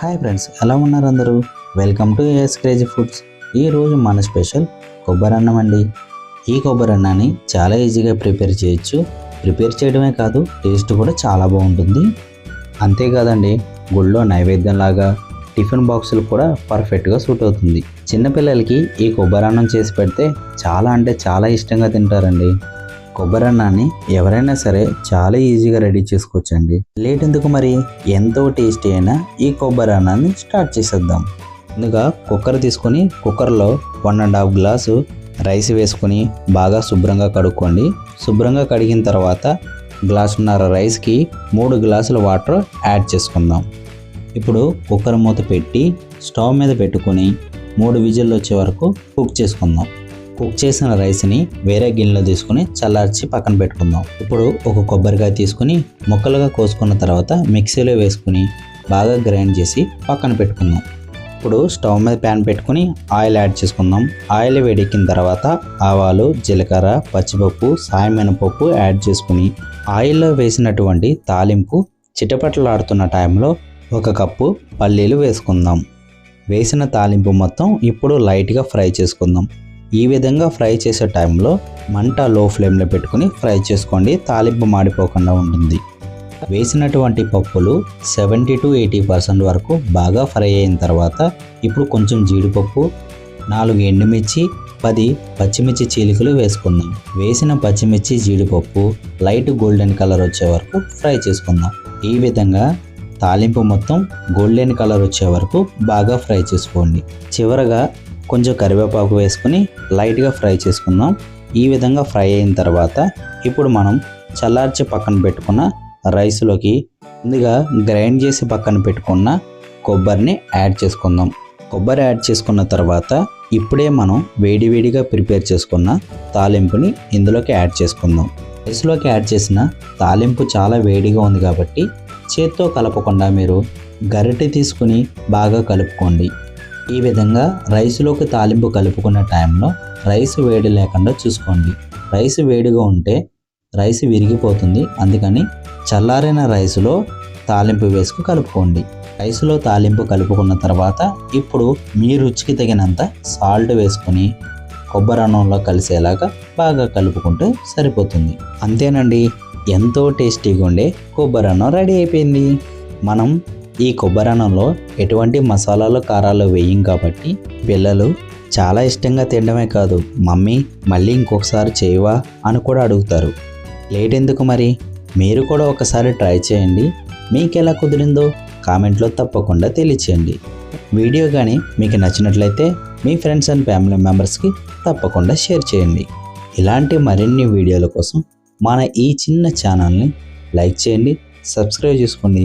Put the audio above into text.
Hi friends ఎలా ఉన్నారు అందరూ? Welcome to AS crazy foods ఈరోజు మన స్పెషల్ కొబ్బరి అన్నం అండి. ఈ కొబ్బరి అన్నాన్ని చాలా ఈజీగా ప్రిపేర్ చేయొచ్చు. ప్రిపేర్ చేయడమే కాదు టేస్ట్ కూడా చాలా బాగుంటుంది. అంతేకాదండి గుళ్ళో నైవేద్యం లాగా టిఫిన్ బాక్సులు కూడా పర్ఫెక్ట్గా సూట్ అవుతుంది. చిన్నపిల్లలకి ఈ కొబ్బరి అన్నం చేసి పెడితే చాలా అంటే చాలా ఇష్టంగా తింటారండి. కొబ్బరి అన్నాన్ని ఎవరైనా సరే చాలా ఈజీగా రెడీ చేసుకోవచ్చండి. లేట్ ఎందుకు మరి? ఎంతో టేస్టీ అయినా ఈ కొబ్బరి అన్నాన్ని స్టార్ట్ చేసేద్దాం. ముందుగా కుక్కర్ తీసుకొని కుక్కర్లో one and half glass rice వేసుకొని బాగా శుభ్రంగా కడుక్కోండి. శుభ్రంగా కడిగిన తర్వాత గ్లాసున్నర రైస్కి మూడు గ్లాసుల వాటర్ యాడ్ చేసుకుందాం. ఇప్పుడు కుక్కర్ మూత పెట్టి స్టవ్ మీద పెట్టుకొని మూడు విజిల్లు వచ్చే వరకు కుక్ చేసుకుందాం. కుక్ చేసిన రైస్ని వేరే గిన్నెలో తీసుకుని చల్లార్చి పక్కన పెట్టుకుందాం. ఇప్పుడు ఒక కొబ్బరికాయ తీసుకుని ముక్కలుగా కోసుకున్న తర్వాత మిక్సీలో వేసుకుని బాగా గ్రైండ్ చేసి పక్కన పెట్టుకుందాం. ఇప్పుడు స్టవ్ మీద ప్యాన్ పెట్టుకుని ఆయిల్ యాడ్ చేసుకుందాం. ఆయిల్ వేడెక్కిన తర్వాత ఆవాలు జీలకర్ర పచ్చిపప్పు సాయమినపప్పు యాడ్ చేసుకుని ఆయిల్లో వేసినటువంటి తాలింపు చిటపటలాడుతున్న టైంలో ఒక కప్పు పల్లీలు వేసుకుందాం. వేసిన తాలింపు మొత్తం ఇప్పుడు లైట్గా ఫ్రై చేసుకుందాం. ఈ విధంగా ఫ్రై చేసే టైంలో మంట లో ఫ్లేమ్లో పెట్టుకుని ఫ్రై చేసుకోండి. తాలింపు మాడిపోకుండా ఉంటుంది. వేసినటువంటి పప్పులు సెవెంటీ టు ఎయిటీ పర్సెంట్ వరకు బాగా ఫ్రై అయిన తర్వాత ఇప్పుడు కొంచెం జీడిపప్పు నాలుగు ఎండుమిర్చి పది పచ్చిమిర్చి చీలికలు వేసుకుందాం. వేసిన పచ్చిమిర్చి జీడిపప్పు లైట్ గోల్డెన్ కలర్ వచ్చే వరకు ఫ్రై చేసుకుందాం. ఈ విధంగా తాలింపు మొత్తం గోల్డెన్ కలర్ వచ్చే వరకు బాగా ఫ్రై చేసుకోండి. చివరగా కొంచెం కరివేపాకు వేసుకుని లైట్గా ఫ్రై చేసుకుందాం. ఈ విధంగా ఫ్రై అయిన తర్వాత ఇప్పుడు మనం చల్లార్చి పక్కన పెట్టుకున్న రైస్లోకి ముందుగా గ్రైండ్ చేసి పక్కన పెట్టుకున్న కొబ్బరిని యాడ్ చేసుకుందాం. కొబ్బరి యాడ్ చేసుకున్న తర్వాత ఇప్పుడే మనం వేడివేడిగా ప్రిపేర్ చేసుకున్న తాలింపుని ఇందులోకి యాడ్ చేసుకుందాం. రైస్లోకి యాడ్ చేసిన తాలింపు చాలా వేడిగా ఉంది కాబట్టి చేత్తో కలపకుండా మీరు గరిటె తీసుకుని బాగా కలుపుకోండి. ఈ విధంగా రైస్లోకి తాలింపు కలుపుకున్న టైంలో రైస్ వేడి లేకుండా చూసుకోండి. రైస్ వేడిగా ఉంటే రైస్ విరిగిపోతుంది. అందుకని చల్లారిన రైస్లో తాలింపు వేసుకు కలుపుకోండి. రైస్లో తాలింపు కలుపుకున్న తర్వాత ఇప్పుడు మీ రుచికి తగినంత సాల్ట్ వేసుకొని కొబ్బరి అన్నంలో కలిసేలాగా బాగా కలుపుకుంటే సరిపోతుంది. అంతేనండి. ఎంతో టేస్టీగా ఉండే కొబ్బరి అన్నం రెడీ అయిపోయింది. మనం ఈ కొబ్బరి అన్నంలో ఎటువంటి మసాలాలు కారాలు వేయం కాబట్టి పిల్లలు చాలా ఇష్టంగా తినడమే కాదు. మమ్మీ మళ్ళీ ఇంకొకసారి చేయవా అని కూడా అడుగుతారు. లేట్ ఎందుకు మరి? మీరు కూడా ఒకసారి ట్రై చేయండి. మీకు ఎలా కుదిరిందో కామెంట్లో తప్పకుండా తెలియచేయండి. వీడియో కానీ మీకు నచ్చినట్లయితే మీ ఫ్రెండ్స్ అండ్ ఫ్యామిలీ మెంబర్స్కి తప్పకుండా షేర్ చేయండి. ఇలాంటి మరిన్ని వీడియోల కోసం మన ఈ చిన్న ఛానల్ని లైక్ చేయండి సబ్స్క్రైబ్ చేసుకోండి.